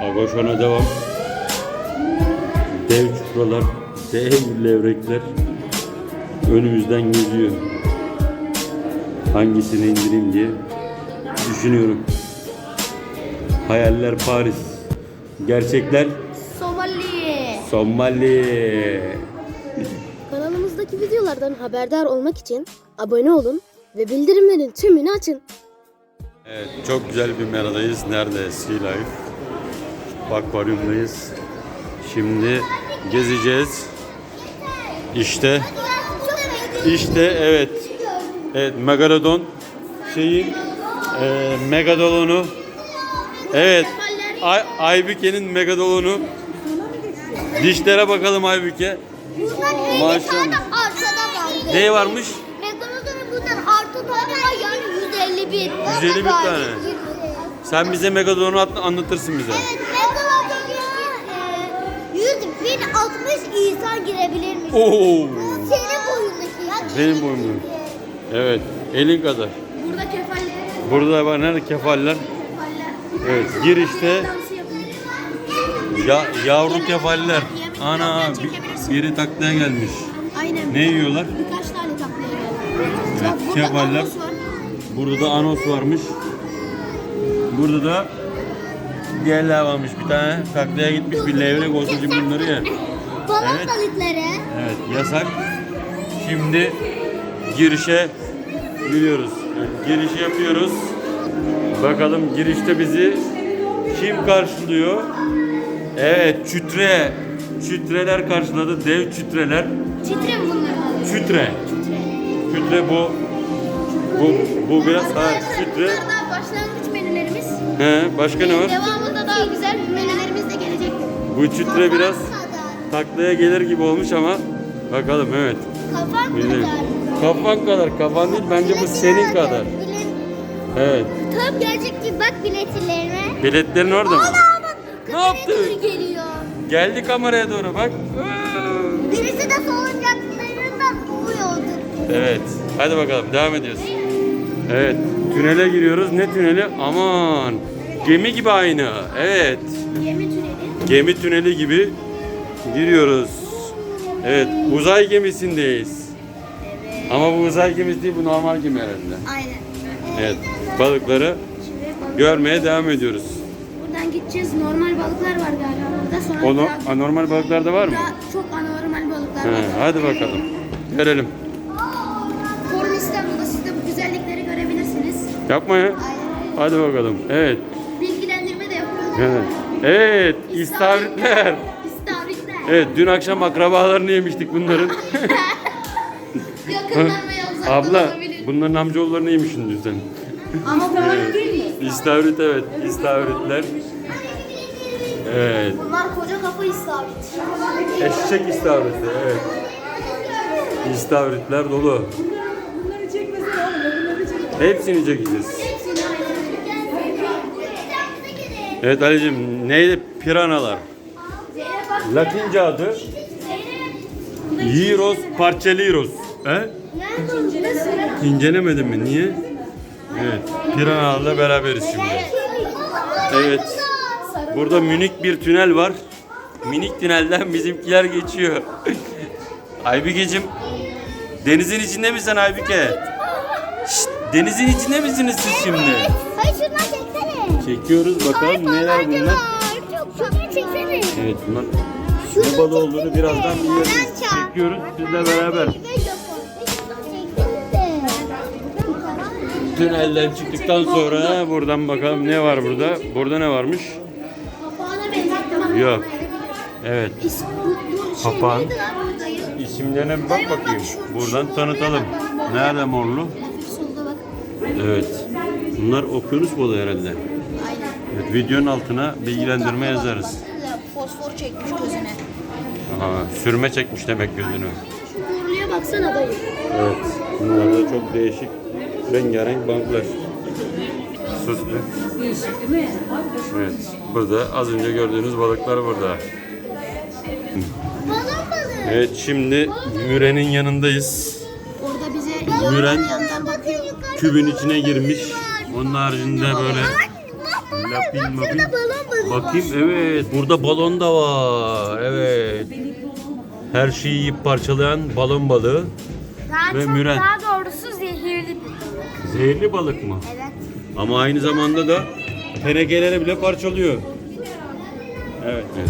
Agoşana devam. Dev çupralar, dev levrekler önümüzden geziyor. Hangisini indireyim diye düşünüyorum. Hayaller Paris. Gerçekler Somali. Somali. Kanalımızdaki videolardan haberdar olmak için abone olun ve bildirimlerin tümünü açın. Evet, çok güzel bir meradayız. Nerede? Sea Life. Akvaryumdayız. Şimdi gezeceğiz. İşte, işte evet. Evet, Megalodon şeyin e, Megadolonu. Evet. Ay, Aybüke'nin Megadolonu. Dişlere bakalım Aybüke. Bundan 50 Maşallah. Ne varmış? Megalodon'un bundan artı tane yani 151. 151 tane. Sen bize Megalodon'u at- anlatırsın bize. Evet insan girebilirmiş. Oo. Senin boyundaki ya. Benim boyumda. Evet, elin kadar. Burada kefaller. Burada var nerede kefaller? Evet, girişte ya, yavru kefaller. Ana bi- biri taklaya gelmiş. Aynen. Ne yiyorlar? Birkaç tane taklaya geldi. Bak, burada kefaller. anons var. Burada da anos varmış. Burada da diğerler varmış. Bir tane taklaya gitmiş bir levrek olsun bunları ye. Balon Evet. balıkları. Evet, yasak. Şimdi girişe giriyoruz. Evet, girişi yapıyoruz. Bakalım girişte bizi kim karşılıyor? Evet, çütre. Çütreler karşıladı. Dev çütreler. Titre mi bunlar? Çütre. Çütre bu. Bu bu biraz ha çütre. Bunlar da başlangıç menülerimiz. He, başka ne var? Devamında daha güzel menülerimiz de gelecek. Bu çütre biraz. Taklaya gelir gibi olmuş ama bakalım evet. Kafan Bilmiyorum. kadar. Kafan kadar, kafan değil bence bu senin kadar. Bilet- Evet. Tam gerçek gibi bak biletlerine. Biletlerin orada mı? Ana bak. Ne yaptı? doğru geliyor. Geldi kameraya doğru bak. Birisi de salıncaklarından uyuyordu. Evet. Hadi bakalım devam ediyoruz. Evet. Tünele giriyoruz. Ne tüneli? Aman. Gemi gibi aynı. Evet. Gemi tüneli. Gemi tüneli gibi giriyoruz. Evet. Uzay gemisindeyiz. Ama bu uzay gemisi değil bu normal gemi herhalde. Aynen. Evet. Balıkları görmeye devam ediyoruz. buradan gideceğiz. Normal balıklar var galiba burada. Sonra Onu daha, anormal balıklar da var mı? daha çok anormal balıklar He, var. hadi bakalım. Görelim. Forum İstanbul'da siz de bu güzellikleri görebilirsiniz. Yapma ya. Hadi bakalım. Evet. Bilgilendirme de yapıyoruz. Evet. Evet. İstavritler. Evet. Dün akşam akrabalarını yemiştik bunların. Yakından veya uzaktan Abla olabilir. bunların amcaoğullarını yemişsin dün sen. Ama bunlar değil mi? İstavrit evet. İstavritler. Evet. Bunlar koca kafa istavrit. Eşek istavriti. Evet. İstavritler dolu. Hepsini çekeceğiz. Evet Ali'cim neydi? Piranalar. Latince adı Yiros parçaliros. He? İncelemedin mi? Niye? Evet. Piranalarla beraberiz şimdi. Evet. Burada minik bir tünel var. Minik tünelden bizimkiler geçiyor. Aybükeciğim. Denizin içinde misin Aybüke? Şşt, denizin içinde misiniz siz şimdi? Hayır şundan çeksene. Çekiyoruz bakalım neler bunlar. Çok şundan çeksene. Evet bunlar ne balığı olduğunu birazdan. Lança. Çekiyoruz sizle beraber. Tünelden çıktıktan sonra buradan bakalım ne var burada. Burada ne varmış? Yok. Evet. Papağan. İsimlerine bir bak bakayım. Buradan tanıtalım. Nerede morlu? Evet. Bunlar okyanus balığı herhalde. Evet, videonun altına bilgilendirme yazarız. Fosfor çekmiş gözüne. Aha, sürme çekmiş demek gözünü. Şu burluya baksana dayı. Evet. Bunlar da çok değişik rengarenk balıklar. Sus be. Evet. Burada az önce gördüğünüz balıklar burada. Balon balığı. Evet şimdi Müren'in yanındayız. Orada bize Müren yandan bakıyor. kübün içine girmiş. Onun haricinde böyle Lapin balığı Bakayım evet burada balon da var. Evet. Her şeyi yiyip parçalayan balon balığı. Daha Ve çok müren. daha doğrusu zehirli bir balık. Zehirli balık mı? Evet. Ama aynı zamanda da tenekeleri bile parçalıyor. Evet. evet.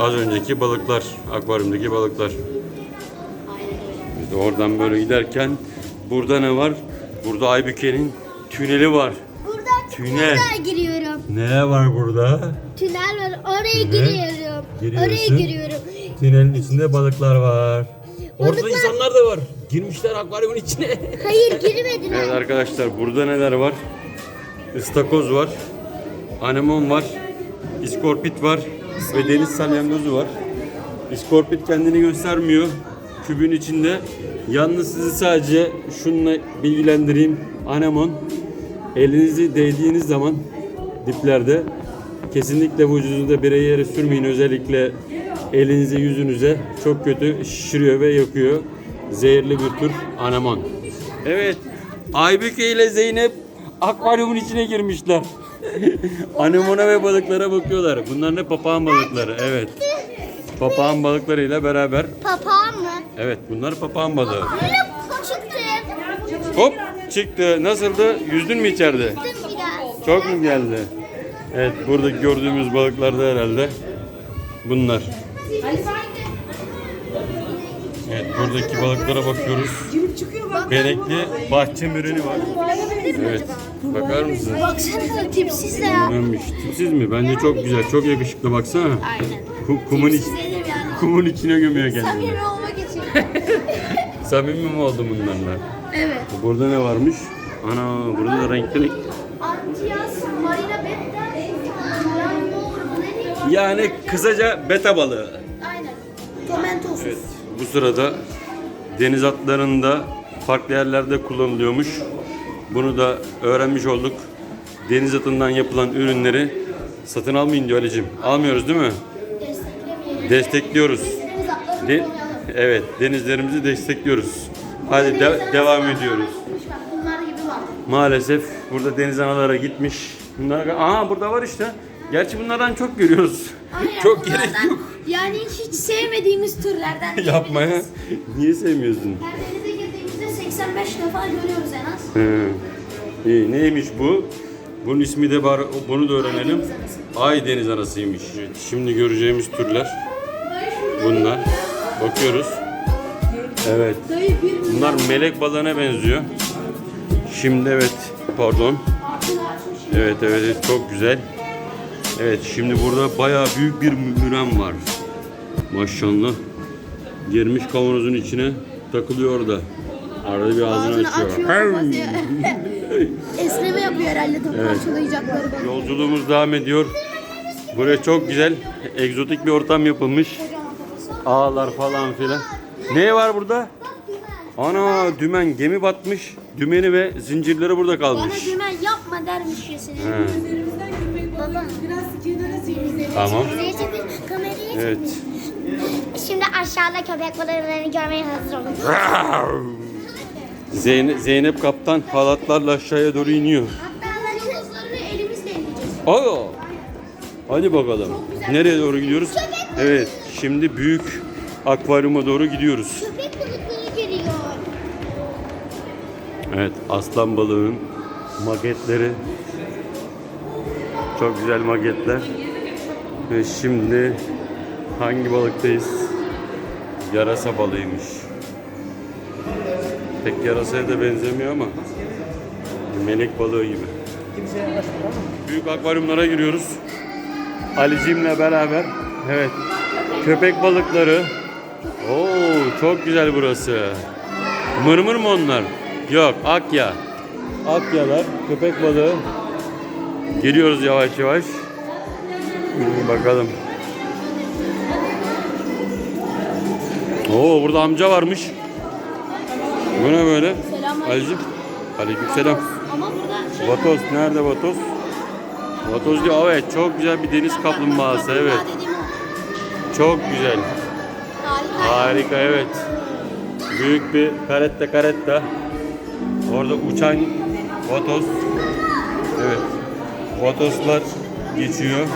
Az önceki balıklar, akvaryumdaki balıklar. Biz de oradan böyle giderken burada ne var? Burada Aybüke'nin tüneli var. Buradan Tünel. Buradan giriyorum. Ne var burada? Tünel var. Oraya Tünel. giriyorum. Giriyorsun. Oraya giriyorum. Tünelin içinde balıklar var. Orada insanlar da var. Girmişler akvaryumun içine. Hayır girmediler. Evet arkadaşlar burada neler var? Istakoz var. Anemon var. iskorpit var. Ve deniz salyangozu var. İskorpit kendini göstermiyor. Kübün içinde. Yalnız sizi sadece şununla bilgilendireyim. Anemon elinizi değdiğiniz zaman diplerde kesinlikle vücudunuza birey yere sürmeyin. Özellikle elinize yüzünüze çok kötü şişiriyor ve yakıyor. Zehirli bir tür anemon. Evet. Aybüke ile Zeynep akvaryumun içine girmişler. Anemona ve balıklara bakıyorlar. Bunlar ne papağan balıkları. Evet. Papağan balıklarıyla beraber. Papağan mı? Evet bunlar papağan balığı. Öyle çıktı. Hop çıktı. Nasıldı? Yüzdün mü içeride? Biraz. Çok mu geldi? Evet burada gördüğümüz balıklar da herhalde bunlar. Buradaki balıklara bakıyoruz. Benekli bahçe müreni var. Evet. Bakar mısın? Baksana tipsiz de ya. Önemmiş. Tipsiz mi? Bence çok güzel. Çok yakışıklı baksana. Aynen. Ku- kumun, iç, kumun içine gömüyor kendini. Samimi olmak için. Samimi mi oldu bunlarla? evet. Burada ne varmış? Ana burada da renkli renk. Antias Marina Betta. Yani kısaca beta balığı. Aynen. Tomentos. Evet. Bu sırada deniz atlarında farklı yerlerde kullanılıyormuş. Bunu da öğrenmiş olduk. Deniz atından yapılan ürünleri satın almayın diyor Ali'cim. Almıyoruz değil mi? Destekliyoruz. De- evet, denizlerimizi destekliyoruz. Hadi de- devam ediyoruz. Maalesef burada deniz analara gitmiş. Bunlar aha burada var işte. Gerçi bunlardan çok görüyoruz. çok gerek yok Yani hiç sevmediğimiz türlerden yapmaya. Niye sevmiyorsun? Her denize girdiğimizde 85 defa görüyoruz en az. Hı. İyi, neymiş bu? Bunun ismi de var. Bunu da öğrenelim. Ay deniz anasıymış. Şimdi göreceğimiz türler bunlar. Bakıyoruz. Evet. Bunlar melek balığına benziyor. Şimdi evet. Pardon. Evet evet evet, çok güzel. Evet şimdi burada bayağı büyük bir müren var. Maşallah. Girmiş kavanozun içine takılıyor orada. Arada bir ağzını, açıyor. Esneme yapıyor herhalde tam Evet. bana. Yolculuğumuz devam ediyor. Buraya çok güzel, egzotik bir ortam yapılmış. Ağlar falan filan. Ne var burada? Ana dümen gemi batmış. Dümeni ve zincirleri burada Bana kalmış. dümen yapma dermişçesine. He, Baba. Tamam. Kamerayı Evet. Şimdi aşağıda köpek balıklarını görmeye hazır olun. Zeynep, Zeynep kaptan halatlarla aşağıya doğru iniyor. Hatta havuzlarını elimizle eleyeceğiz. Aa! Hadi bakalım. Nereye doğru gidiyoruz? Evet, şimdi büyük akvaryuma doğru gidiyoruz. Köpek balıkları geliyor. Evet, aslan balığının magetleri. Çok güzel magetler. Ve şimdi hangi balıktayız? Yarasa balığıymış. Pek yarasaya da benzemiyor ama melek balığı gibi. Büyük akvaryumlara giriyoruz. Alicimle beraber. Evet. Köpek balıkları. Oo, çok güzel burası. Mırmır mı onlar? Yok, akya. Akyalar, köpek balığı. Geliyoruz yavaş yavaş. Bakalım. Oo, burada amca varmış. Bu ne böyle? Selamünaleyküm. Alicim. Aleykümselam. Ama burada şey Vatoz nerede Vatoz? Vatoz diyor evet çok güzel bir deniz kaplumbağası evet. Çok güzel. Harika. Harika evet. Büyük bir karetta karetta. Orada uçan vatoz. Evet. vatoslar geçiyor.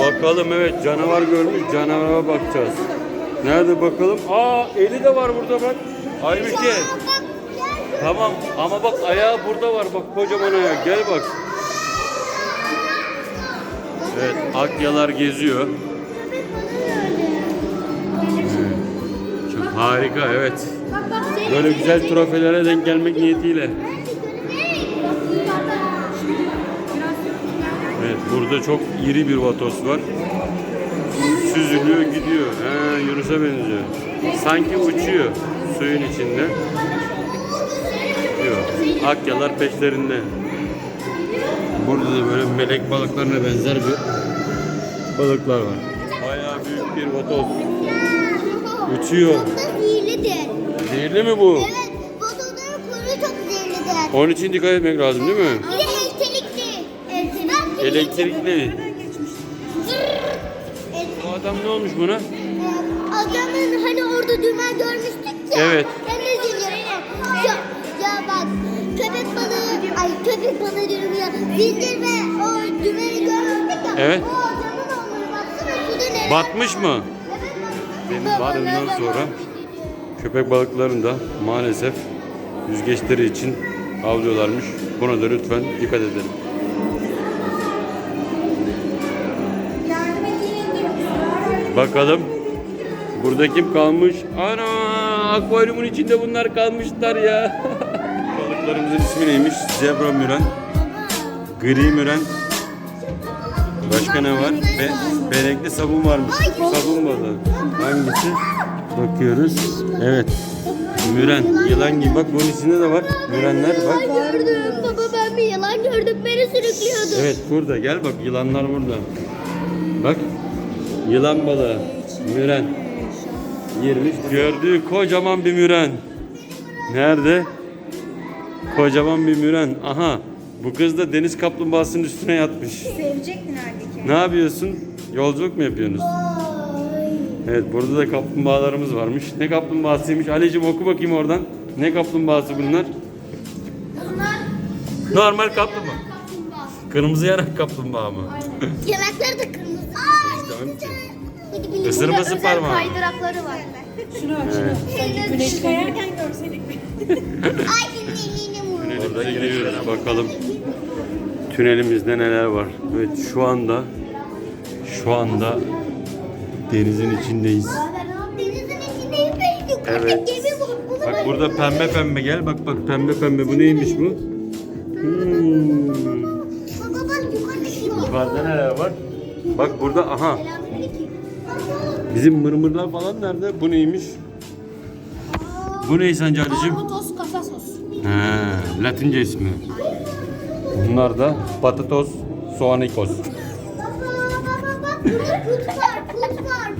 Bakalım evet canavar görmüş canavara bakacağız. Nerede bakalım? Aa eli de var burada bak. Aybüke. Tamam ama bak ayağı burada var bak kocaman ayağı gel bak. Evet akyalar geziyor. Çok harika evet. Böyle güzel trofelere denk gelmek niyetiyle. Evet burada çok iri bir vatos var. Süzülüyor gidiyor. He, Yunus'a benziyor. Sanki uçuyor suyun içinde. Uçuyor. Akyalar peşlerinde. Burada da böyle melek balıklarına benzer bir balıklar var. Bayağı büyük bir vatos. Uçuyor. Zehirlidir. Zehirli mi bu? Evet, bodoların kuyruğu çok zehirlidir. Onun için dikkat etmek lazım değil mi? Elektrikli. Bu adam ne olmuş buna? Adamın hani orada dümen görmüştük ya. Evet. Ben de zincir. Ya, ya bak köpek balığı, ay köpek balığı diyorum ya. Zincir ve o dümeni görmüştük ya. Evet. O adamın olmalı baksana suda ne? Batmış mı? Benim varımdan sonra köpek balıklarını da maalesef yüzgeçleri için avlıyorlarmış. Buna da lütfen dikkat edelim. Bakalım burada kim kalmış? Ana akvaryumun içinde bunlar kalmışlar ya. Balıklarımızın ismi neymiş? Zebra müren, gri müren. Başka ne var? Be benekli sabun varmış. Sabun balığı. Hangisi? Bakıyoruz. Evet. Müren. Yılan gibi. Bak bunun içinde de var. Mürenler bak. Gördüm baba ben bir yalan gördüm beni sürüklüyordu. Evet burada. Gel bak yılanlar burada. Bak. Yılan balığı. Müren. Girmiş. Gördüğü kocaman bir müren. Nerede? Kocaman bir müren. Aha. Bu kız da deniz kaplumbağasının üstüne yatmış. Sevecektin halbuki. Ne yapıyorsun? Yolculuk mu yapıyorsunuz? Evet burada da kaplumbağalarımız varmış. Ne kaplumbağasıymış? Ali'cim oku bakayım oradan. Ne kaplumbağası bunlar? Normal kaplumbağa. Kırmızı yanak kaplumbağa mı? Yanakları da kırmızı. Bilin. Isırması parmağı. Kaydırakları var. Şunu aç şunu. Sanki güneş kayarken görseydik. Ay dinleyelim. Orada gidiyoruz bakalım. Tünelimizde neler var? Evet şu anda şu anda denizin içindeyiz. Denizin içindeyiz Evet. Bak burada pembe pembe gel bak bak pembe pembe bu neymiş bu? Hmm. Bak. Yukarıda neler var? Bak burada aha bizim mırmırlar falan nerede? Bu neymiş? Bu ne sence Ali'cim? Arbutos kafasos. He, Latince ismi. Bunlar da patatos soğanikos.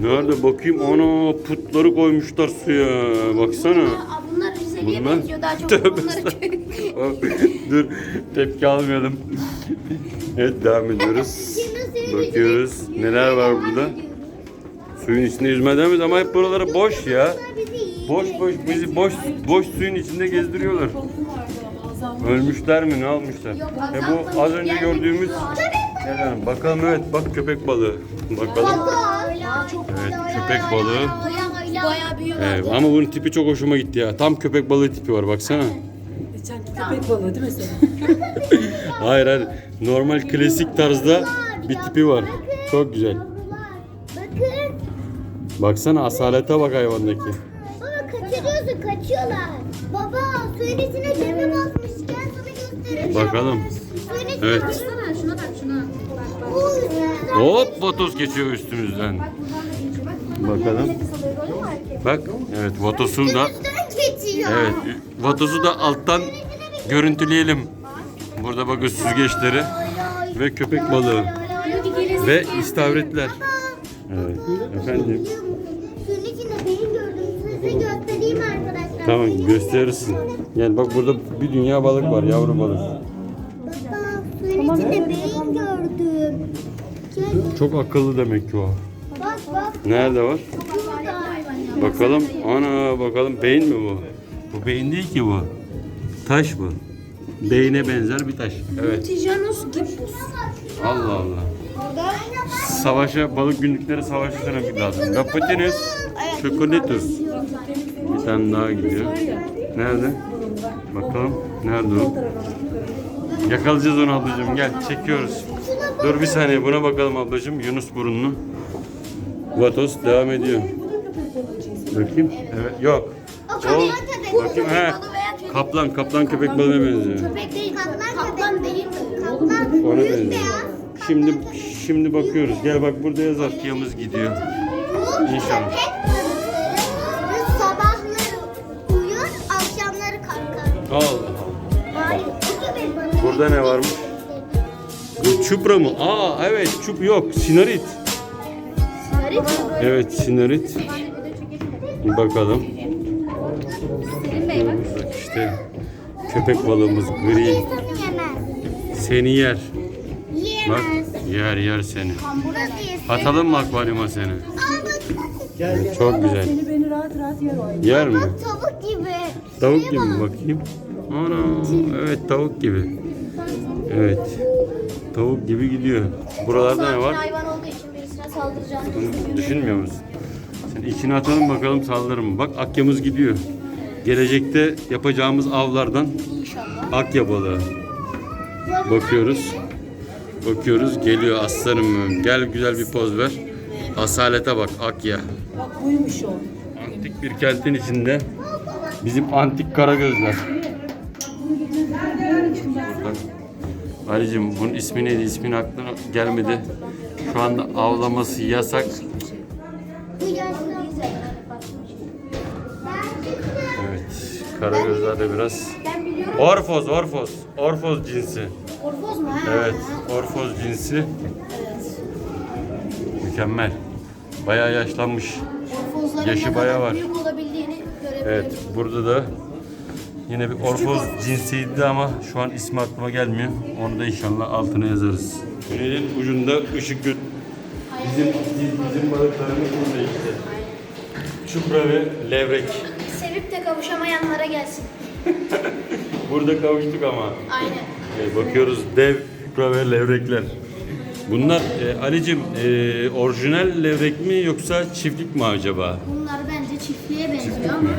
Nerede bakayım? Ana putları koymuşlar suya. Baksana. Bunlar Rize'liye Bunlar benziyor daha çok. Tövbe. Dur tepki almayalım. Evet devam ediyoruz. Bakıyoruz. Neler var burada? Suyun içinde yüzmeden miyiz ama hep buraları boş ya. Boş boş bizi boş boş suyun içinde gezdiriyorlar. Ölmüşler mi ne almışlar? E bu az önce gördüğümüz Gel bakalım evet bak köpek balığı. Bakalım. Evet köpek balığı. Evet, ama bunun tipi çok hoşuma gitti ya. Tam köpek balığı tipi var baksana. Geçenki köpek balığı değil mi senin? Hayır hayır. Normal klasik tarzda bir tipi var. Çok güzel. Bakın. Baksana asalete bak hayvandaki. Baba kaçırıyorsun kaçıyorlar. Baba suyun içine gemi basmış. Gel sana göstereyim. Bakalım. Suyun içine Evet. baksana şuna bak şuna. Oo, Hop vatos geçiyor üstümüzden. Bakalım. Bak evet vatosu da geçiyor. evet vatosu da alttan görüntüleyelim. Burada bakın süzgeçleri ve köpek balığı ve istavritler. Evet efendim. Suyun içinde beyin gördüm. Size göstereyim arkadaşlar. Tamam gösterirsin. Gel bak burada bir dünya balık var yavru balık. Baba suyun içinde beyin gördüm. Çok akıllı demek ki o. bak bak. Nerede var? Bakalım. Ana bakalım beyin mi bu? Bu beyin değil ki bu. Taş bu. Değine benzer bir taş. Evet. Tijanus gibbus. Allah Allah. Savaşa, balık günlükleri savaşa denemek lazım. Kaputinus, Çokolitus. Bir tane daha gidiyor. Nerede? Bakalım. Nerede o? Yakalayacağız onu ablacığım. Gel çekiyoruz. Dur bir saniye buna bakalım ablacığım. Yunus burunlu. Vatos devam ediyor. Bakayım. Evet. Yok. O, bakayım. He. Kaplan, kaplan köpek balığına benziyor. Köpek değil. Kaplan, kaplan değil. Kaplan. Ona benziyor. Şimdi şimdi bakıyoruz. Gel bak burada yazar. Yamız gidiyor. İnşallah. sabahları uyur, akşamları kalkar. Allah Allah. Burada ne varmış? Bu çupra mı? Aa evet çup yok. Sinarit. Evet sinarit. Bakalım. Bak işte köpek balığımız gri. Seni yer. Bak. Yer yer seni. Atalım mı akvaryuma seni? Bak. Evet, çok güzel. Seni beni rahat rahat yer o. Yer mi? Bak tavuk gibi. Tavuk gibi mi bakayım? Ana evet tavuk gibi. Evet. Tavuk gibi gidiyor. Buralarda ne var? Hayvan olduğu için birisine saldıracağını Bunu düşünmüyor musun? Sen içine atalım bakalım saldırır mı? Bak akyamız gidiyor. Gelecekte yapacağımız avlardan akya balığı. Bakıyoruz. Bakıyoruz geliyor aslanım benim. Gel güzel bir poz ver. Asalete bak akya. Bak buymuş o. Antik bir kentin içinde bizim antik karagözler. Bak, Ali'cim bunun ismi neydi? İsmin aklına gelmedi. Şu anda avlaması yasak. Evet. Karagözler de biraz. Orfoz, orfoz. Orfoz cinsi. Orfoz mu? Ha? Evet, orfoz cinsi. Mükemmel. Bayağı yaşlanmış. Orfozların Yaşı ne kadar bayağı var. büyük olabildiğini görebiliyoruz. Evet, burada da yine bir orfoz cinsiydi ama şu an ismi aklıma gelmiyor. Onu da inşallah altına yazarız. Tünelin ucunda ışık gö- Bizim bizim balıklarımız burada işte. Çupra ve levrek. Sevip de kavuşamayanlara gelsin. Burada kavuştuk ama. Aynen. E, bakıyoruz dev çupra ve levrekler. Bunlar e, Ali'cim e, orijinal levrek mi yoksa çiftlik mi acaba? Bunlar bence çiftliğe benziyor ama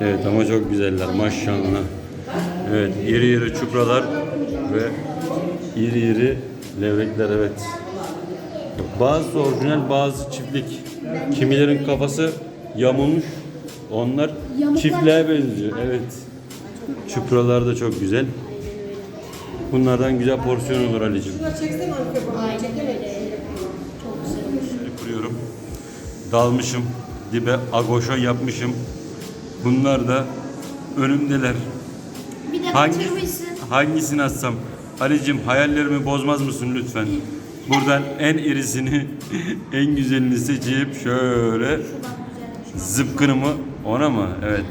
Evet ama çok güzeller maşallah. Evet iri iri çupralar ve iri iri levrekler evet. Bazı orijinal bazı çiftlik. Kimilerin kafası yamulmuş. Onlar çiftliğe benziyor. Evet. Çupralar da çok güzel. Bunlardan güzel porsiyon olur Ali'cim. Şöyle kuruyorum. Dalmışım. Dibe agoşa yapmışım. Bunlar da önümdeler. bir de Hangi, kaçırmışsın. hangisini atsam? Ali'cim hayallerimi bozmaz mısın lütfen? Buradan en irisini, en güzelini seçip şöyle zıpkınımı ona mı? Evet.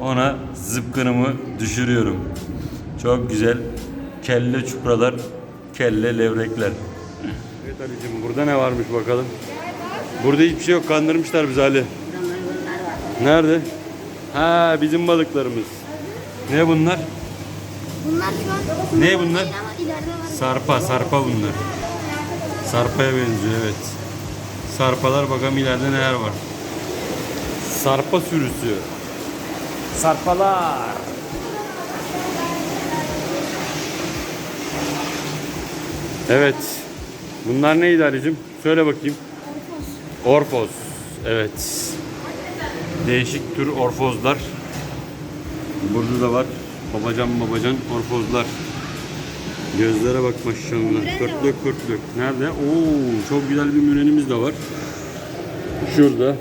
Ona zıpkınımı düşürüyorum. Çok güzel. Kelle çupralar, kelle levrekler. Evet Ali'cim burada ne varmış bakalım. Burada hiçbir şey yok. Kandırmışlar bizi Ali. Nerede? Ha bizim balıklarımız. Ne bunlar? Bunlar şu an Ne bunlar? Sarpa, sarpa bunlar. Sarpaya benziyor evet. Sarpalar bakalım ileride neler var. Sarpa sürüsü. Sarpalar. Evet. Bunlar neydi Ali'cim? Söyle bakayım. Orfoz. Evet. Değişik tür orfozlar. Burada da var. Babacan babacan orfozlar. Gözlere bak maşallah. Kırtlök kırtlök. Nerede? Oo, çok güzel bir mürenimiz de var. Şurada.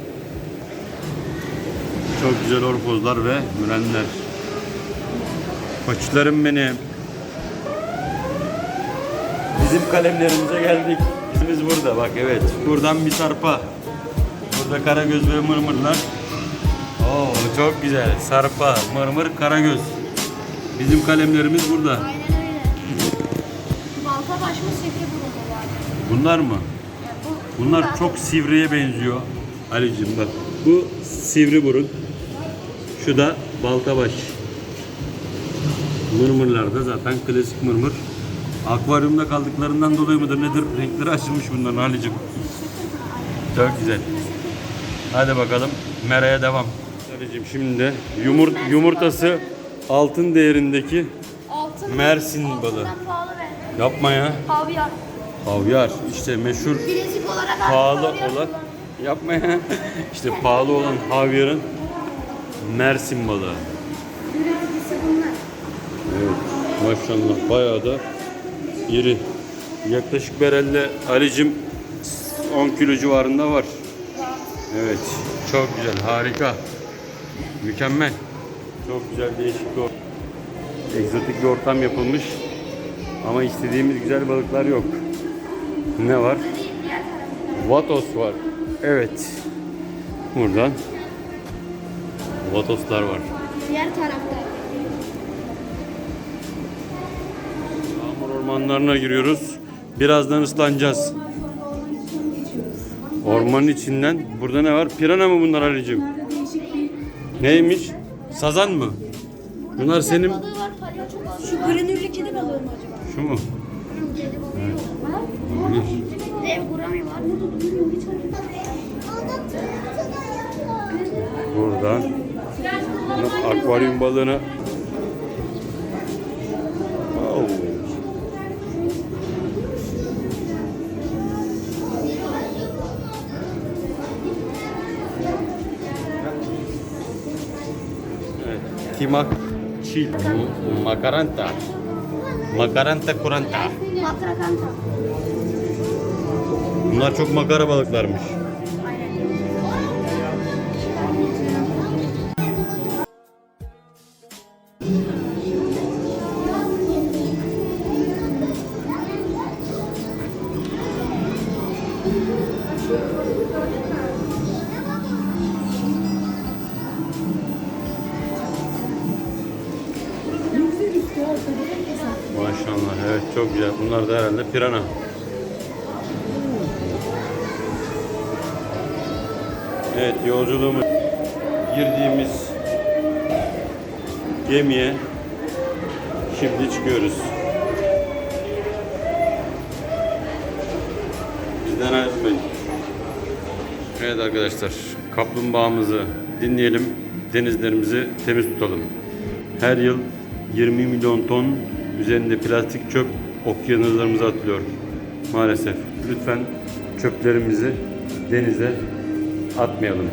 Çok güzel orfozlar ve mürenler. Koçlarım benim. Bizim kalemlerimize geldik. İsmimiz burada bak evet. Buradan bir sarpa. Burada karagöz ve mırmırlar. Oo çok güzel. Sarpa, mırmır, karagöz. Bizim kalemlerimiz burada. Aynen öyle. Balta baş mı sivri burunlu var. Bunlar mı? Yani bu, Bunlar bunlar- çok sivriye benziyor. Ali'cim bak. Bu sivri burun. Şu da baltabaş. Mırmırlar da zaten klasik mırmır. Akvaryumda kaldıklarından dolayı mıdır nedir? Renkleri açılmış bunların Halicim. Çok güzel. Hadi bakalım. Mera'ya devam. Halicim şimdi de yumur, yumurtası altın değerindeki Altın Mersin balığı. Yapma ya. havyar. Havyar işte meşhur Bilezik olarak pahalı olan yapma ya. İşte pahalı olan havyarın Mersin balığı. Evet maşallah bayağı da iri. Yaklaşık berelde Ali'cim 10 kilo civarında var. Evet çok güzel harika. Mükemmel. Çok güzel değişik bir egzotik bir ortam yapılmış. Ama istediğimiz güzel balıklar yok. Ne var? Vatos var. Evet. Buradan Vatoslar var. Diğer tarafta. Ormanlarına giriyoruz. Birazdan ıslanacağız. Ormanın içinden. Burada ne var? Pirana mı bunlar Ali'cim? Neymiş? Sazan mı? Bunlar senin... Şu granüllü kedi balığı mı acaba? Şu mu? Bunu akvaryum balığını... Timak çil. Makaranta. Makaranta kuranta. Matrakanta. Bunlar çok makara balıklarmış. Maşallah evet çok güzel. Bunlar da herhalde pirana. Evet yolculuğumuz girdiğimiz gemiye şimdi çıkıyoruz. Bizden ayrılmayın. Evet arkadaşlar kaplumbağamızı dinleyelim. Denizlerimizi temiz tutalım. Her yıl 20 milyon ton üzerinde plastik çöp okyanuslarımıza atılıyor. Maalesef. Lütfen çöplerimizi denize atmayalım.